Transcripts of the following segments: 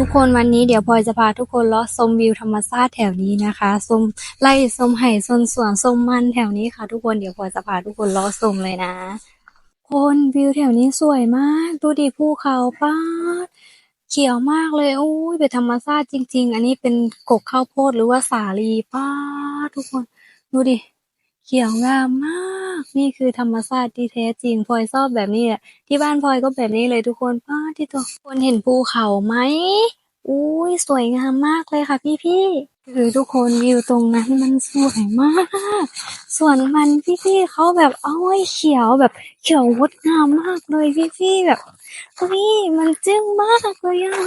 ทุกคนวันนี้เดี๋ยวพลอยจะพาทุกคนเลาะชมวิวธรรมชาติแถวนี้นะคะชมไร่ชมไห่ชมสวนชมมันแถวนี้ค่ะ ทุกคนเดี๋ยวพลอยจะพาทุกคนเลาะชมเลยนะ คนวิวแถวนี้สวยมาก ดูดิภูเขาป้าดเขียวมากเลยอุ้ยเป็นธรรมชาติจริง ๆ อันนี้เป็นกกข้าวโพดหรือว่าสาลีป้าทุกคน ดูดิ เขียวงามมาก นี่คือธรรมชาติที่แท้จริงพลอยชอบแบบนี้แหละที่บ้านพลอยก็แบบนี้เลยทุกคนป้าที่ตัวคนเห็นภูเขาไหมอุ้ยสวยงามมากเลยค่ะพี่ๆคือทุกคนวิวตรงนั้นมันสวยมาก ส่วนมันพี่ๆเขาแบบเอาไว้เขียวแบบเขียวงดงามมากเลยพี่ๆแบบเฮ้ยมันจึ้งมากเลยอะ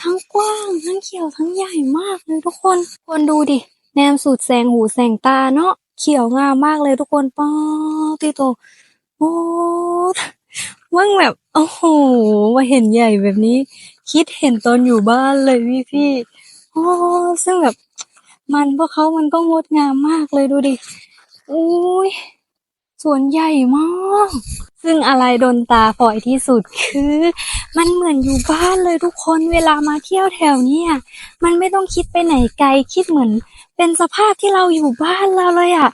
ทั้งกว้างทั้งเขียวทั้งใหญ่มากเลยทุกคนคนดูดิแนมสุดแสงหูแสงตาเนาะ เขียวงามมากเลยทุกคนป้าที่โตโอ้ว่างแบบโอ้โหมาเห็นใหญ่แบบนี้ คิดเห็นตอนอยู่บ้านเลยพี่พี่โอ้ซึ่งแบบ มันพวกเขามันก็งดงามมากเลยดูดิอุ้ยสวนใหญ่มาก ซึ่งอะไรโดนตาพลอยที่สุดคือ มันเหมือนอยู่บ้านเลยทุกคนเวลามาเที่ยวแถวนี้ยมันไม่ต้องคิดไปไหนไกลคิดเหมือน เป็นสภาพที่เราอยู่บ้านเราเลยอะ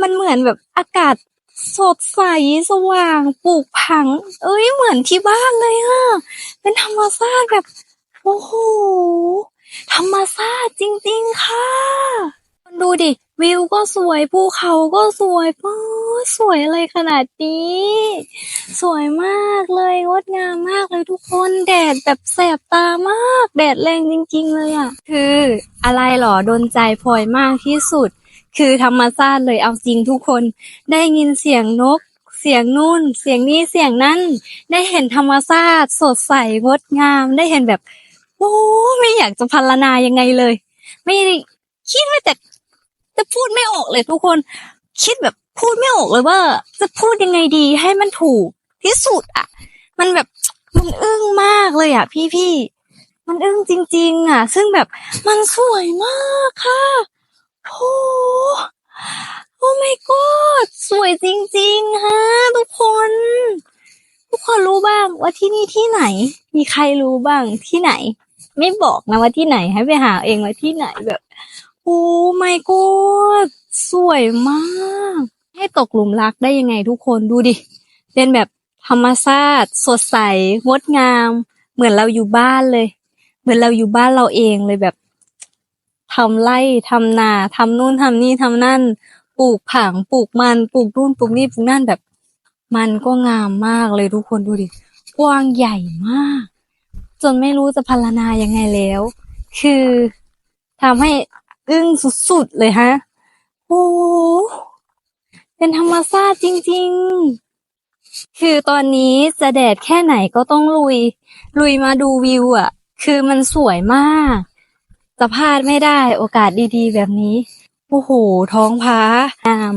มันเหมือนแบบอากาศสดใสสว่างปลูกผัง เอ้ยเหมือนที่บ้านเลยอะเป็นธรรมชาติแบบโอ้โหธรรมชาติจริง ๆ ค่ะดูดิ วิวก็สวย ภูเขาก็สวยป้สวยอะไรขนาดนี้ สวยมากเลย งดงามมากเลยทุกคน แดดแบบแสบตามาก แดดแรงจริง ๆ เลยอะ คืออะไรหรอ โดนใจพลอยมากที่สุด คือธรรมชาติเลยเอาจริงทุกคน ได้ยินเสียงนก เสียงนู่น เสียงนี้ เสียงนั่น ได้เห็นธรรมชาติสดใส งดงาม ได้เห็นแบบ โอ้ ไม่อยากจะพรรณนายังไงเลย ไม่คิดไม่แต่ จะพูดไม่ออกเลยทุกคน คิดแบบพูดไม่ออกเลยว่า จะพูดยังไงดีให้มันถูกที่สุดอะ มันแบบมันอึ้งมากเลยอะ พี่พี่มันอึ้งจริง ๆ อะ ซึ่งแบบมันสวยมากค่ะโอ้โอ้ my god สวยจริง ๆ ฮะ ทุกคน ทุกคนรู้บ้างว่าที่นี่ที่ไหน มีใครรู้บ้างที่ไหน ไม่บอกนะว่าที่ไหนให้ไปหาเองว่าที่ไหนแบบ โอ้ my god สวยมาก ให้ตกหลุมรักได้ยังไงทุกคนดูดิ เป็นแบบธรรมชาติสดใสงดงาม เหมือนเราอยู่บ้านเลย เหมือนเราอยู่บ้านเราเองเลยแบบทำไร่ทำนาทำนู่นทำนี่ทำนั่น ปลูกผังปลูกมันปลูกนู่นปลูกนี่ปลูกนั่นแบบ มันก็งามมากเลยทุกคนดูดิกว้างใหญ่มาก จนไม่รู้จะพรรณนายังไงแล้ว คือทำให้อึ้งสุดๆเลยฮะโอ้เป็นธรรมชาติจริง ๆ คือตอนนี้จะแดดแค่ไหนก็ต้องลุย ลุยมาดูวิวอะ คือมันสวยมากจะพลาดไม่ได้โอกาสดีๆ แบบนี้ โอ้โห ท้องฟ้างาม